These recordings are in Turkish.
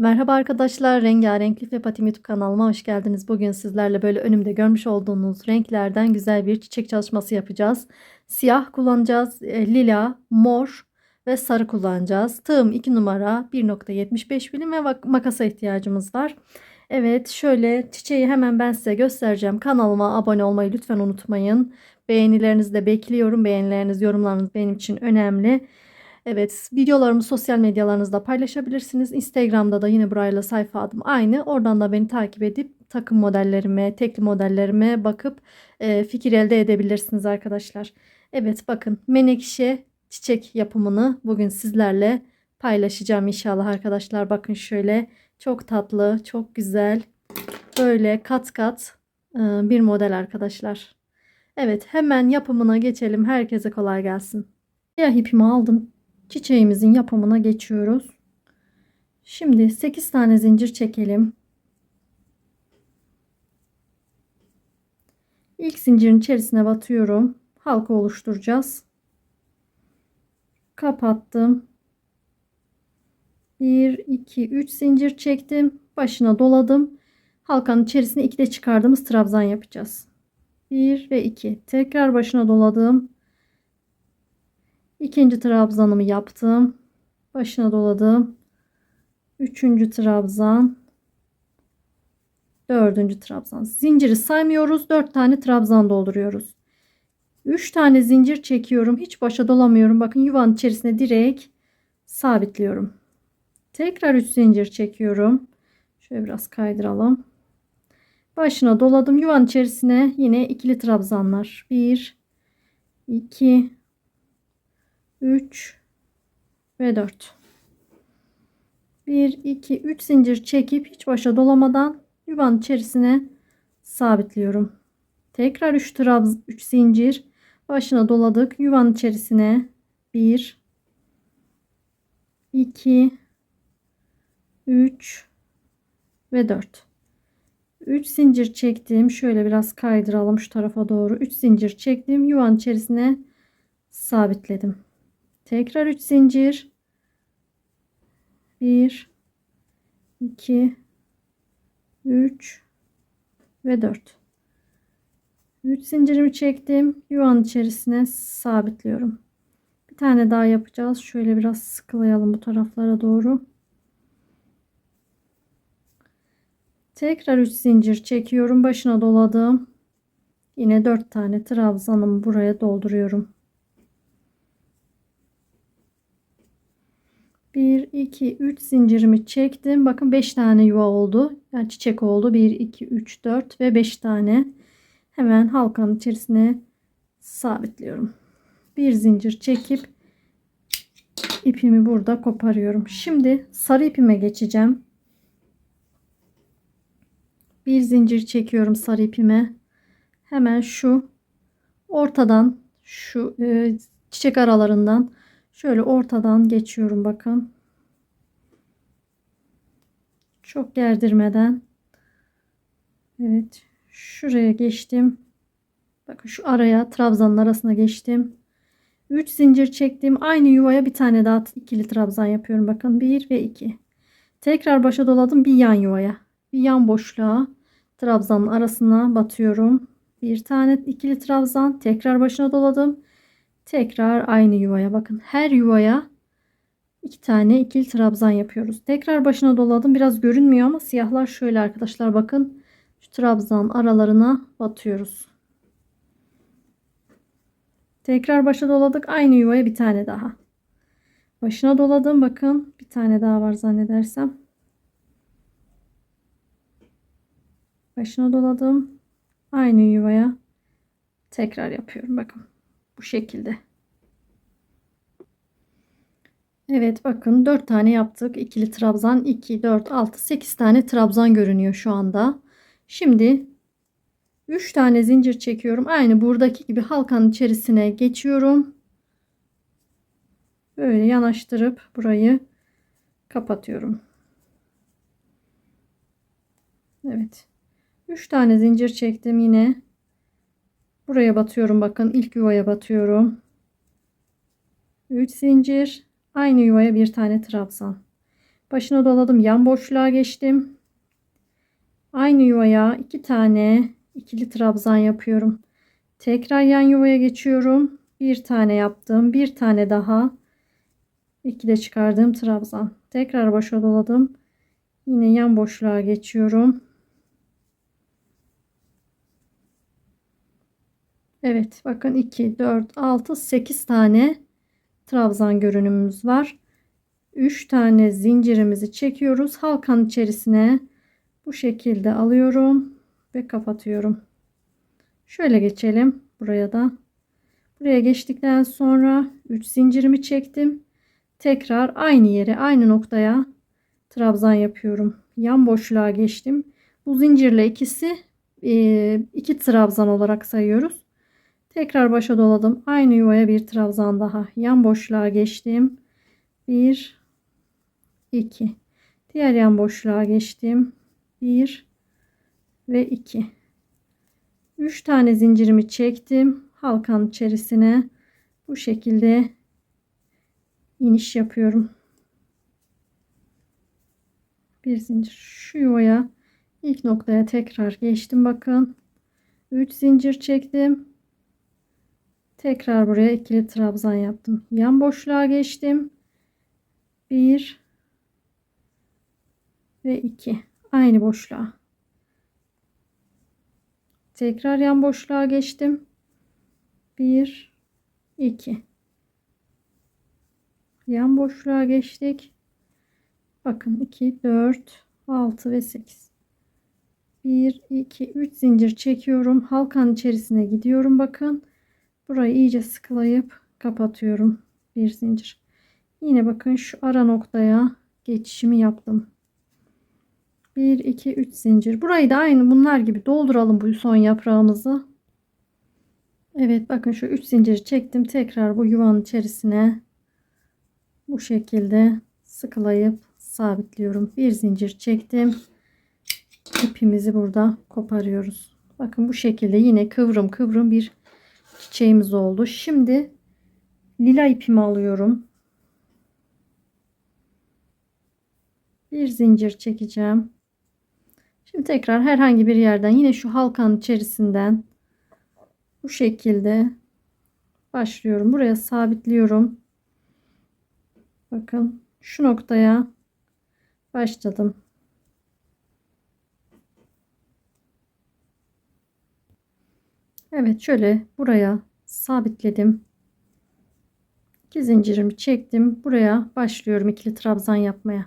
Merhaba arkadaşlar, Rengarenk Lif ve Patim YouTube kanalıma hoş geldiniz. Bugün sizlerle böyle önümde görmüş olduğunuz renklerden güzel bir çiçek çalışması yapacağız. Siyah kullanacağız, e, lila, mor ve sarı kullanacağız. Tığım 2 numara 1.75 milim ve makasa ihtiyacımız var. Evet şöyle çiçeği hemen ben size göstereceğim. Kanalıma abone olmayı lütfen unutmayın. Beğenilerinizi de bekliyorum. Beğenileriniz, yorumlarınız benim için önemli. Evet, videolarımı sosyal medyalarınızda paylaşabilirsiniz. Instagram'da da yine burayla sayfa adım aynı. Oradan da beni takip edip takım modellerime, tekli modellerime bakıp e, fikir elde edebilirsiniz arkadaşlar. Evet bakın menekşe çiçek yapımını bugün sizlerle paylaşacağım inşallah arkadaşlar. Bakın şöyle çok tatlı, çok güzel. Böyle kat kat e, bir model arkadaşlar. Evet hemen yapımına geçelim. Herkese kolay gelsin. Siyah ipimi aldım çiçeğimizin yapımına geçiyoruz. Şimdi 8 tane zincir çekelim. İlk zincirin içerisine batıyorum. Halka oluşturacağız. Kapattım. 1 2 3 zincir çektim. Başına doladım. Halkanın içerisine 2 de çıkardığımız trabzan yapacağız. 1 ve 2. Tekrar başına doladım. İkinci trabzanımı yaptım. Başına doladım. Üçüncü trabzan. Dördüncü trabzan. Zinciri saymıyoruz. Dört tane trabzan dolduruyoruz. Üç tane zincir çekiyorum. Hiç başa dolamıyorum. Bakın yuvanın içerisine direkt sabitliyorum. Tekrar üç zincir çekiyorum. Şöyle biraz kaydıralım. Başına doladım. Yuvanın içerisine yine ikili trabzanlar. Bir, iki, 3 ve 4. 1 2 3 zincir çekip hiç başa dolamadan yuvanın içerisine sabitliyorum. Tekrar 3 trabz 3 zincir başına doladık. Yuvanın içerisine 1 2 3 ve 4. 3 zincir çektim. Şöyle biraz kaydıralım şu tarafa doğru. 3 zincir çektim. Yuvanın içerisine sabitledim. Tekrar 3 zincir. 1 2 3 ve 4. 3 zincirimi çektim. Yuvanın içerisine sabitliyorum. Bir tane daha yapacağız. Şöyle biraz sıkılayalım bu taraflara doğru. Tekrar 3 zincir çekiyorum. Başına doladım. Yine 4 tane trabzanımı buraya dolduruyorum. 1 2 3 zincirimi çektim. Bakın 5 tane yuva oldu. Yani çiçek oldu. 1 2 3 4 ve 5 tane. Hemen halkanın içerisine sabitliyorum. Bir zincir çekip ipimi burada koparıyorum. Şimdi sarı ipime geçeceğim. Bir zincir çekiyorum sarı ipime. Hemen şu ortadan şu e, çiçek aralarından Şöyle ortadan geçiyorum bakın. Çok gerdirmeden. Evet. Şuraya geçtim. Bakın şu araya trabzanın arasına geçtim. 3 zincir çektim. Aynı yuvaya bir tane daha ikili trabzan yapıyorum. Bakın 1 ve 2. Tekrar başa doladım bir yan yuvaya. Bir yan boşluğa trabzanın arasına batıyorum. Bir tane ikili trabzan. Tekrar başına doladım. Tekrar aynı yuvaya bakın. Her yuvaya iki tane ikili trabzan yapıyoruz. Tekrar başına doladım. Biraz görünmüyor ama siyahlar şöyle arkadaşlar bakın. Şu trabzan aralarına batıyoruz. Tekrar başa doladık. Aynı yuvaya bir tane daha. Başına doladım. Bakın bir tane daha var zannedersem. Başına doladım. Aynı yuvaya tekrar yapıyorum. Bakın. Bu şekilde. Evet bakın 4 tane yaptık. İkili trabzan 2, 4, 6, 8 tane trabzan görünüyor şu anda. Şimdi 3 tane zincir çekiyorum. Aynı buradaki gibi halkanın içerisine geçiyorum. Böyle yanaştırıp burayı kapatıyorum. Evet. 3 tane zincir çektim yine. Buraya batıyorum bakın. ilk yuvaya batıyorum. 3 zincir. Aynı yuvaya bir tane trabzan. Başına doladım. Yan boşluğa geçtim. Aynı yuvaya iki tane ikili trabzan yapıyorum. Tekrar yan yuvaya geçiyorum. Bir tane yaptım. Bir tane daha. İkide çıkardığım trabzan. Tekrar başa doladım. Yine yan boşluğa geçiyorum. Evet bakın 2, 4, 6, 8 tane trabzan görünümümüz var. 3 tane zincirimizi çekiyoruz. Halkanın içerisine bu şekilde alıyorum ve kapatıyorum. Şöyle geçelim buraya da. Buraya geçtikten sonra 3 zincirimi çektim. Tekrar aynı yere, aynı noktaya trabzan yapıyorum. Yan boşluğa geçtim. Bu zincirle ikisi iki trabzan olarak sayıyoruz. Tekrar başa doladım. Aynı yuvaya bir trabzan daha. Yan boşluğa geçtim. 1 2 Diğer yan boşluğa geçtim. 1 ve 2 3 tane zincirimi çektim. Halkanın içerisine bu şekilde iniş yapıyorum. Bir zincir şu yuvaya ilk noktaya tekrar geçtim bakın. 3 zincir çektim. Tekrar buraya ikili trabzan yaptım. Yan boşluğa geçtim. 1 ve 2 aynı boşluğa. Tekrar yan boşluğa geçtim. 1 2 yan boşluğa geçtik. Bakın 2 4 6 ve 8 1 2 3 zincir çekiyorum. Halkanın içerisine gidiyorum bakın. Burayı iyice sıkılayıp kapatıyorum. Bir zincir. Yine bakın şu ara noktaya geçişimi yaptım. 1 2 3 zincir. Burayı da aynı bunlar gibi dolduralım bu son yaprağımızı. Evet bakın şu 3 zincir çektim. Tekrar bu yuvanın içerisine bu şekilde sıkılayıp sabitliyorum. Bir zincir çektim. İpimizi burada koparıyoruz. Bakın bu şekilde yine kıvrım kıvrım bir çiçeğimiz oldu. Şimdi lila ipimi alıyorum. Bir zincir çekeceğim. Şimdi tekrar herhangi bir yerden yine şu halkanın içerisinden bu şekilde başlıyorum. Buraya sabitliyorum. Bakın şu noktaya başladım. Evet şöyle buraya sabitledim. İki zincirimi çektim. Buraya başlıyorum ikili trabzan yapmaya.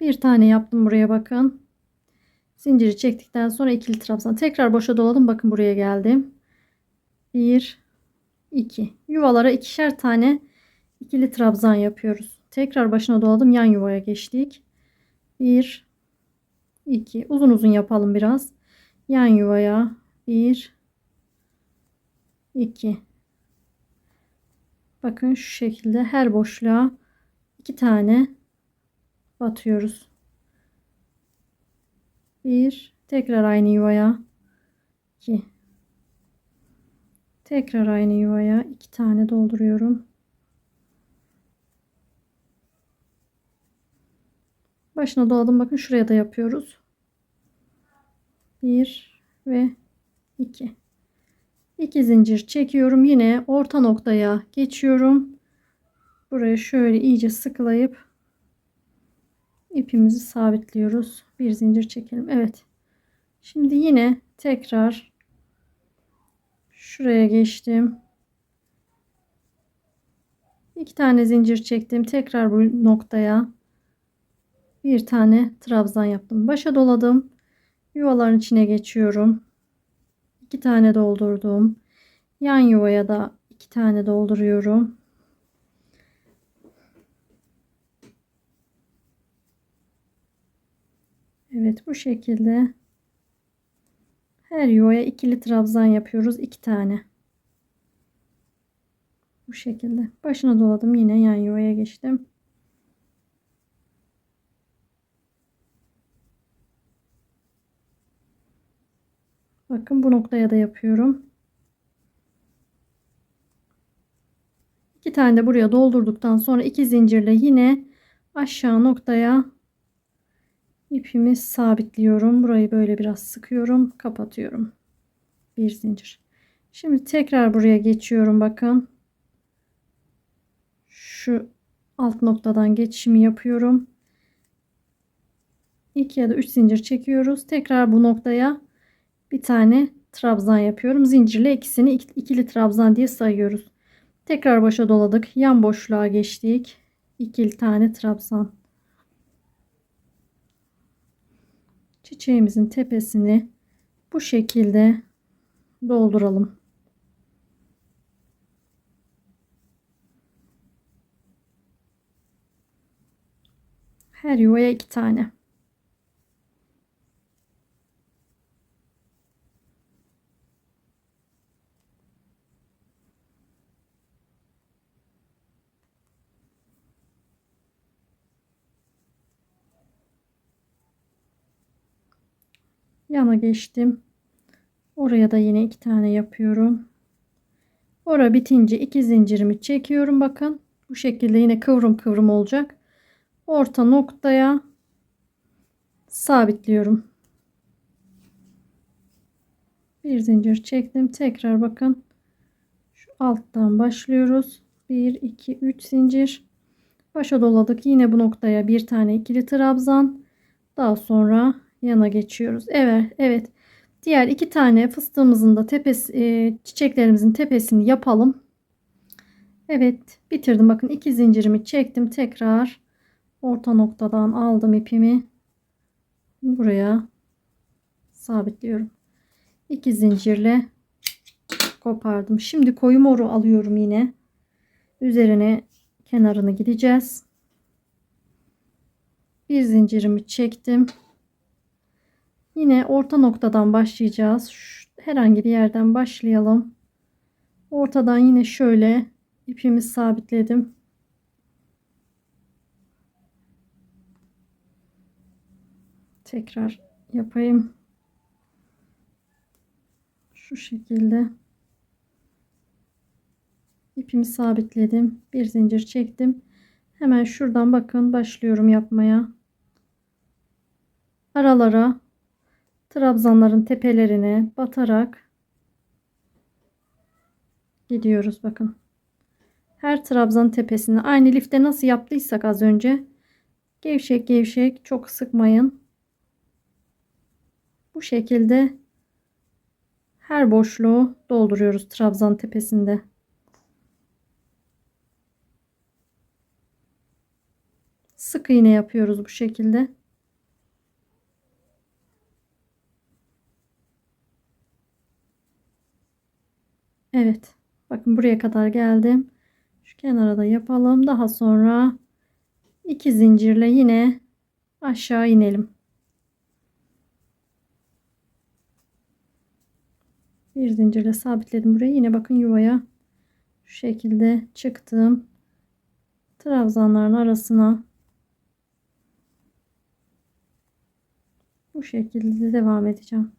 Bir tane yaptım buraya bakın. Zinciri çektikten sonra ikili trabzan. Tekrar boşa doladım. Bakın buraya geldim. 1 2 yuvalara ikişer tane ikili trabzan yapıyoruz. Tekrar başına doladım. Yan yuvaya geçtik. 1 2 uzun uzun yapalım biraz. Yan yuvaya 1 2 Bakın şu şekilde her boşluğa iki tane batıyoruz. Bir tekrar aynı yuvaya 2 tekrar aynı yuvaya iki tane dolduruyorum. Başına doladım. Bakın şuraya da yapıyoruz. 1 ve 2. 2 zincir çekiyorum. Yine orta noktaya geçiyorum. Buraya şöyle iyice sıkılayıp ipimizi sabitliyoruz. Bir zincir çekelim. Evet. Şimdi yine tekrar şuraya geçtim. İki tane zincir çektim. Tekrar bu noktaya bir tane trabzan yaptım. Başa doladım. Yuvaların içine geçiyorum. İki tane doldurdum. Yan yuvaya da iki tane dolduruyorum. Evet bu şekilde her yuvaya ikili trabzan yapıyoruz. iki tane. Bu şekilde. Başına doladım. Yine yan yuvaya geçtim. Bakın bu noktaya da yapıyorum. İki tane de buraya doldurduktan sonra iki zincirle yine aşağı noktaya ipimi sabitliyorum. Burayı böyle biraz sıkıyorum. Kapatıyorum. Bir zincir. Şimdi tekrar buraya geçiyorum. Bakın. Şu alt noktadan geçişimi yapıyorum. 2 ya da 3 zincir çekiyoruz. Tekrar bu noktaya bir tane trabzan yapıyorum. Zincirle ikisini ikili trabzan diye sayıyoruz. Tekrar başa doladık. Yan boşluğa geçtik. İkili tane trabzan. Çiçeğimizin tepesini bu şekilde dolduralım. Her yuvaya iki tane. Yana geçtim. Oraya da yine iki tane yapıyorum. Ora bitince iki zincirimi çekiyorum. Bakın bu şekilde yine kıvrım kıvrım olacak. Orta noktaya sabitliyorum. Bir zincir çektim. Tekrar bakın. Şu alttan başlıyoruz. 1 2 3 zincir. Başa doladık. Yine bu noktaya bir tane ikili trabzan. Daha sonra yana geçiyoruz. Evet, evet. Diğer iki tane fıstığımızın da tepesi, e, çiçeklerimizin tepesini yapalım. Evet, bitirdim. Bakın iki zincirimi çektim. Tekrar orta noktadan aldım ipimi. Buraya sabitliyorum. İki zincirle kopardım. Şimdi koyu moru alıyorum yine. Üzerine kenarını gideceğiz. Bir zincirimi çektim. Yine orta noktadan başlayacağız. Şu, herhangi bir yerden başlayalım. Ortadan yine şöyle ipimi sabitledim. Tekrar yapayım. Şu şekilde ipimi sabitledim. Bir zincir çektim. Hemen şuradan bakın başlıyorum yapmaya. Aralara trabzanların tepelerine batarak gidiyoruz bakın. Her trabzan tepesine aynı lifte nasıl yaptıysak az önce gevşek gevşek çok sıkmayın. Bu şekilde her boşluğu dolduruyoruz trabzan tepesinde. Sık iğne yapıyoruz bu şekilde. Evet. Bakın buraya kadar geldim. Şu kenara da yapalım. Daha sonra iki zincirle yine aşağı inelim. Bir zincirle sabitledim buraya. Yine bakın yuvaya şu şekilde çıktım. Trabzanların arasına bu şekilde devam edeceğim.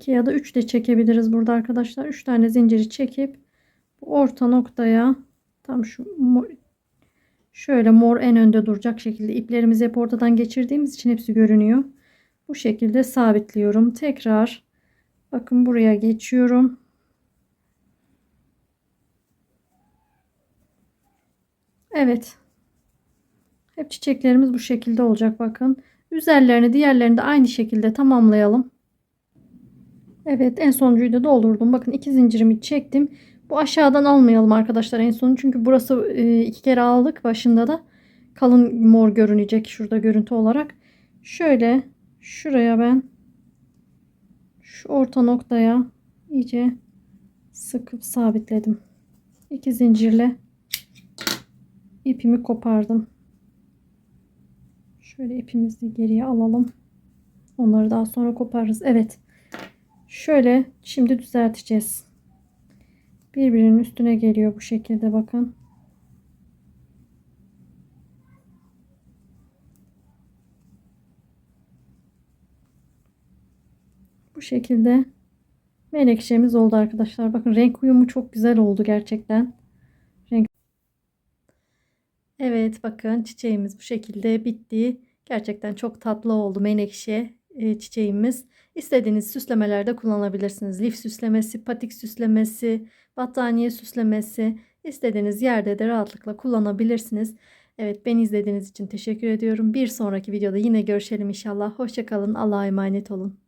2 ya da 3 de çekebiliriz burada arkadaşlar. 3 tane zinciri çekip orta noktaya tam şu şöyle mor en önde duracak şekilde iplerimizi hep ortadan geçirdiğimiz için hepsi görünüyor. Bu şekilde sabitliyorum. Tekrar bakın buraya geçiyorum. Evet. Hep çiçeklerimiz bu şekilde olacak bakın. Üzerlerini diğerlerini de aynı şekilde tamamlayalım. Evet en sonuncuyu da doldurdum. Bakın iki zincirimi çektim. Bu aşağıdan almayalım arkadaşlar en sonu. Çünkü burası e, iki kere aldık. Başında da kalın mor görünecek şurada görüntü olarak. Şöyle şuraya ben şu orta noktaya iyice sıkıp sabitledim. İki zincirle ipimi kopardım. Şöyle ipimizi geriye alalım. Onları daha sonra koparırız. Evet. Şöyle şimdi düzelteceğiz. Birbirinin üstüne geliyor bu şekilde bakın. Bu şekilde menekşemiz oldu arkadaşlar. Bakın renk uyumu çok güzel oldu gerçekten. Renk... Evet bakın çiçeğimiz bu şekilde bitti. Gerçekten çok tatlı oldu menekşe çiçeğimiz. İstediğiniz süslemelerde kullanabilirsiniz. Lif süslemesi, patik süslemesi, battaniye süslemesi. istediğiniz yerde de rahatlıkla kullanabilirsiniz. Evet beni izlediğiniz için teşekkür ediyorum. Bir sonraki videoda yine görüşelim inşallah. Hoşçakalın. Allah'a emanet olun.